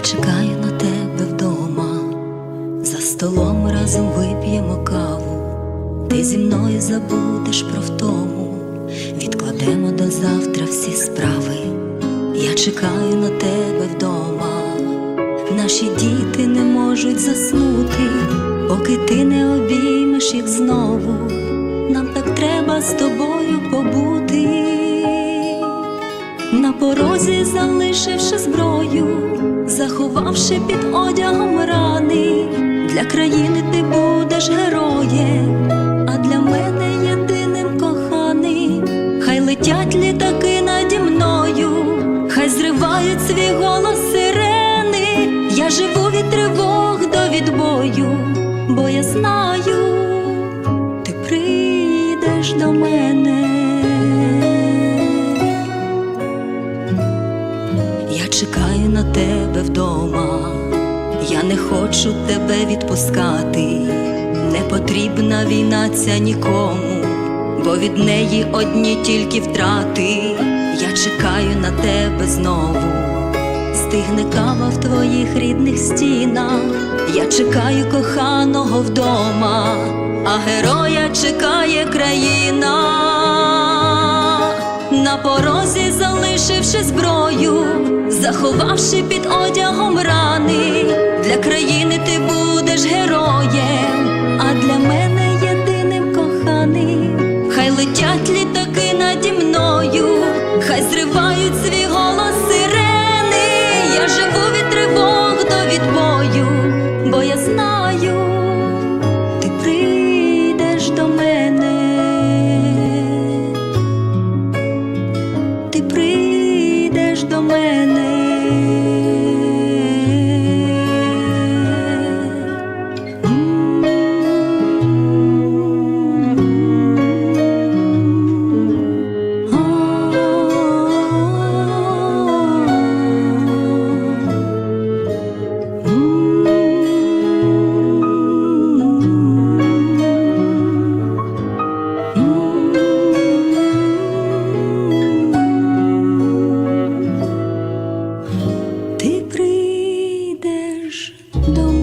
чекаю на тебе вдома, за столом разом вип'ємо каву, ти зі мною забудеш про втому, відкладемо до завтра всі справи. Я чекаю на тебе вдома, наші діти не можуть заснути, поки ти не обіймеш їх знову. Нам так треба з тобою побути. Порозі залишивши зброю, заховавши під одягом рани, для країни ти будеш героєм, а для мене єдиним коханий. Хай летять літаки наді мною, хай зривають свій голос сирени. Я живу від тривог до відбою, бо я знаю, ти прийдеш до мене. Чекаю на тебе вдома, я не хочу тебе відпускати, не потрібна війна ця нікому, бо від неї одні тільки втрати. Я чекаю на тебе знову, стигне кава в твоїх рідних стінах. Я чекаю коханого вдома, а героя чекає країна на порозі залишивши зброю, заховавши під одягом рани, для країни ти будеш героєм, а для мене єдиним коханим. Хай летять літаки наді мною, хай зривають свій голос сирени. Я живу від тривог до відбою, бо я знаю, ти прийдеш до мене ти прийдеш до мене. do